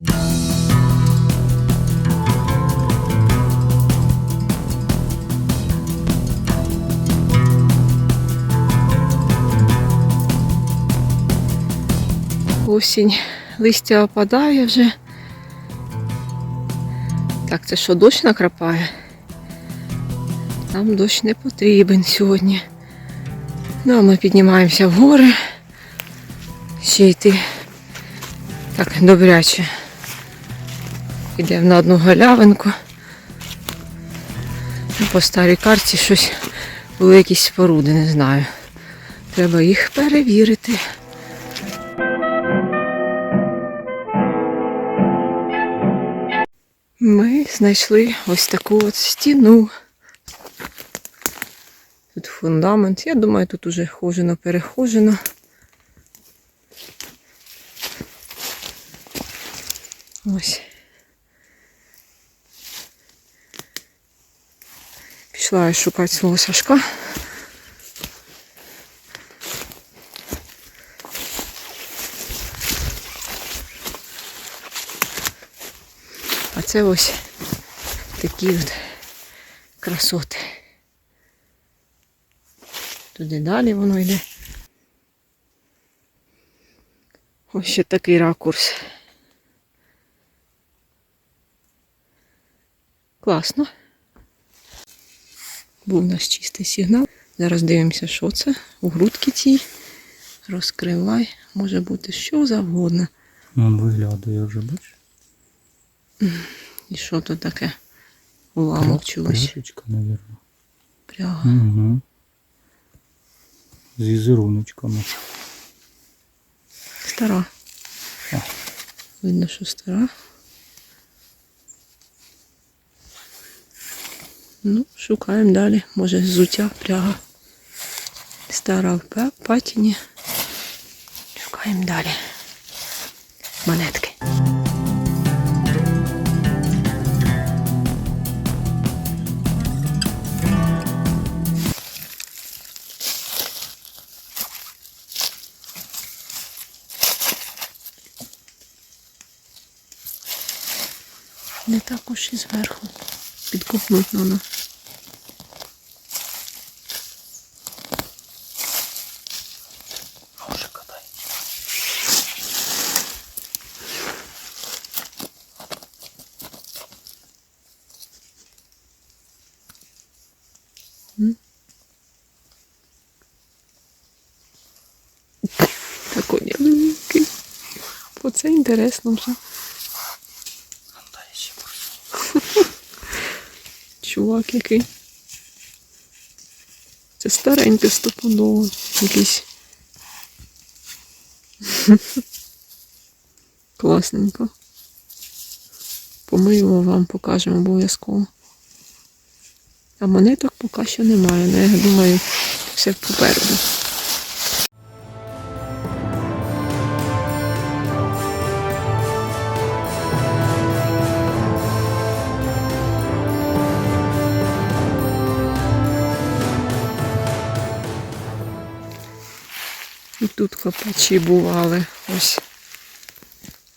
Осінь, листя опадає вже. Так, це що, дощ накрапає? Нам дощ не потрібен сьогодні. Ну, а ми піднімаємося в гори. Ще йти так добряче. Йдемо на одну галявинку. Ну, По старій карті щось були якісь споруди, не знаю. Треба їх перевірити. Ми знайшли ось таку от стіну. Тут фундамент. Я думаю, тут уже хожено перехожено. Ось. Пішла я шукати свого Сашка. А це ось такі от красоти. Туди далі воно йде. Ось ще такий ракурс. Класно. Був наш чистий сигнал. Зараз дивимося, що це. У грудки цій. Розкривай. Може бути що завгодно. Он виглядає вже, бачиш? І що тут таке? Уламок чогось. Кришечка, мабуть. Пряга. Угу. З візеруночками. Стара. А. Видно, що стара. Ну, шукаємо далі. Може, зуття пряга. Стара в патіні. Шукаємо далі. Монетки. Не так уж і зверху. Підкопнуть воно. Може, Так одягненький. Оце інтересно вже. Чувак який. Це стареньке стопудово. Якийсь. Класненько. Помиємо вам, покажемо обов'язково. А монеток поки що немає, але я думаю, все попереду. І тут копачі бували. Ось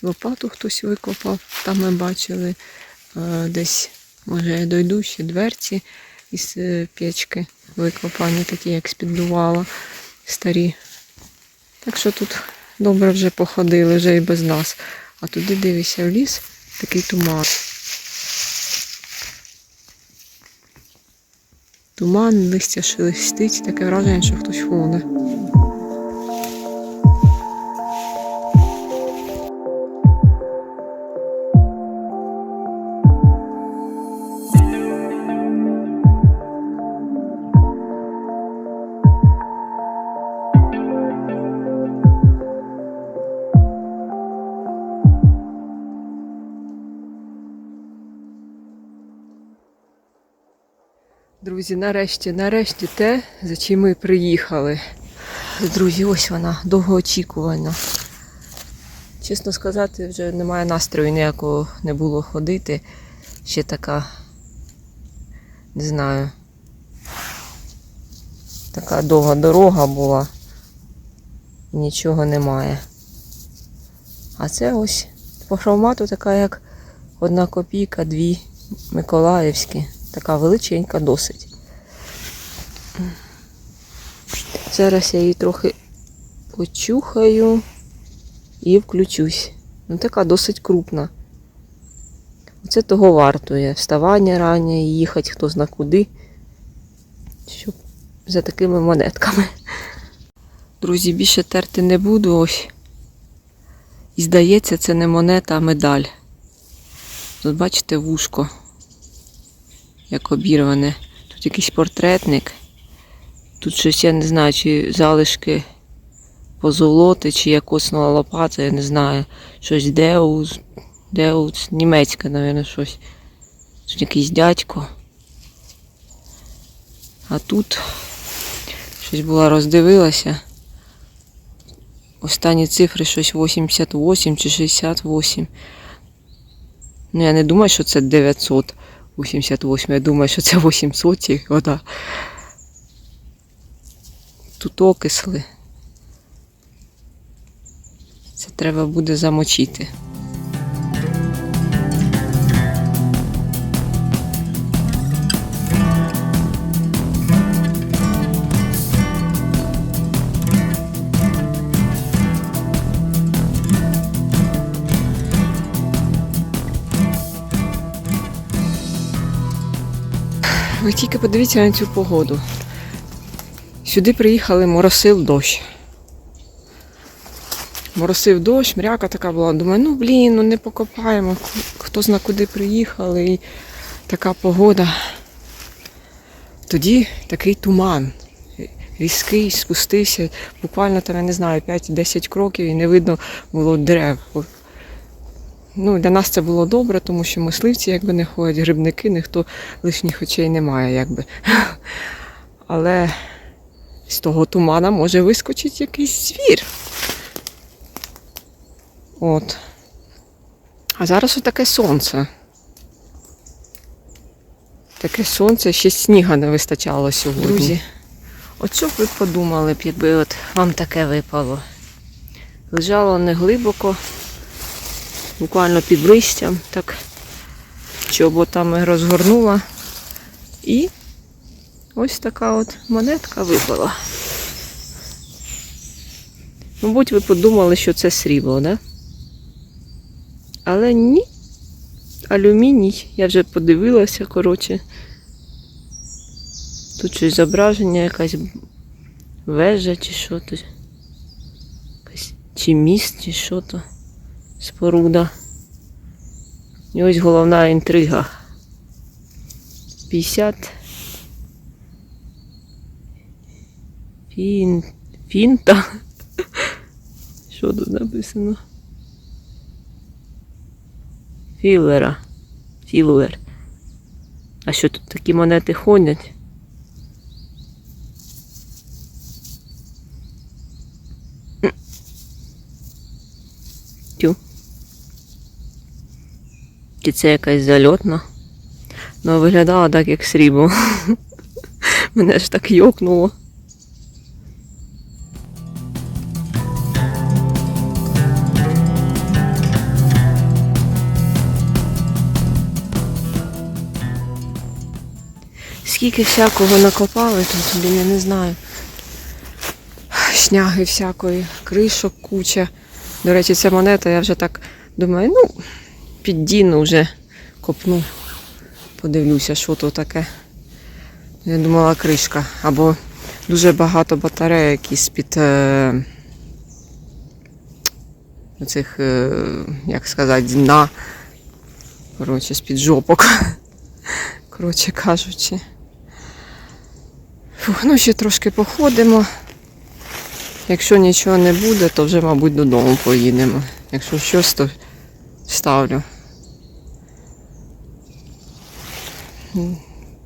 лопату хтось викопав. Там ми бачили е, десь, може, я дойду ще дверці із е, печки викопані, такі, як з-під старі. Так що тут добре вже походили, вже і без нас. А туди дивишся в ліс, такий туман. Туман, листя шелестить, таке враження, що хтось ходить. Друзі, нарешті, нарешті те, за чим ми приїхали. Друзі, ось вона, довгоочікувана. Чесно сказати, вже немає настрою ніякого не було ходити. Ще така, не знаю, така довга дорога була. Нічого немає. А це ось по формату така, як одна копійка, дві Миколаївські. Така величенька досить. Зараз я її трохи почухаю і включусь. Ну, така досить крупна. Це того вартує. Вставання раннє, їхати хто зна куди. Щоб за такими монетками. Друзі, більше терти не буду ось. І здається, це не монета, а медаль. Тут бачите вушко, як обірване. Тут якийсь портретник. Тут щось, я не знаю, чи залишки позолоти, чи як коснула лопата, я не знаю. Щось Деус, Деус, німецьке, мабуть, щось. Тут якийсь дядько. А тут щось була роздивилася. Останні цифри щось 88 чи 68. Ну, я не думаю, що це 988, я думаю, що це 800 вода. Тут окисли. Це треба буде замочити. Ви тільки подивіться на цю погоду. Сюди приїхали, моросив дощ. Моросив дощ, мряка така була. Думаю, ну блін, ну не покопаємо. Хто зна куди приїхали. І така погода. Тоді такий туман. Різкий спустився, буквально там, я не знаю, 5-10 кроків і не видно було дерев. Ну, для нас це було добре, тому що мисливці якби не ходять, грибники, ніхто лишніх очей немає, якби. Але з того тумана може вискочити якийсь звір. От. А зараз отаке сонце. Таке сонце, ще сніга не вистачало сьогодні. Друзі, от що б ви подумали якби от вам таке випало? Лежало не глибоко, буквально під листям, так чоботами розгорнула. І ось така от монетка випала. Мабуть, ви подумали, що це срібло, да? Але ні. Алюміній, я вже подивилася, коротше. Тут щось зображення, якась вежа чи що то. Чи міст, чи що то. Споруда. І ось головна інтрига. 50. Фін... Фінта. Що тут написано? Філера. Філуер. А що тут такі монети ходять? Чи це якась зальотна? Ну, виглядала так, як срібло. Мене ж так йокнуло. Скільки всякого накопали тут, блін, я не знаю. Шняги всякої, кришок куча. До речі, ця монета, я вже так думаю, ну, піддіну вже копну. Подивлюся, що то таке. Я думала кришка. Або дуже багато батарей якісь під е, цих, е, як сказати, дна. Коротше, з-під жопок. Коротше кажучи. Фух, ну ще трошки походимо. Якщо нічого не буде, то вже, мабуть, додому поїдемо. Якщо щось, то ставлю.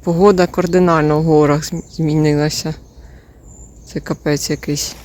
Погода кардинально в горах змінилася. Це капець якийсь.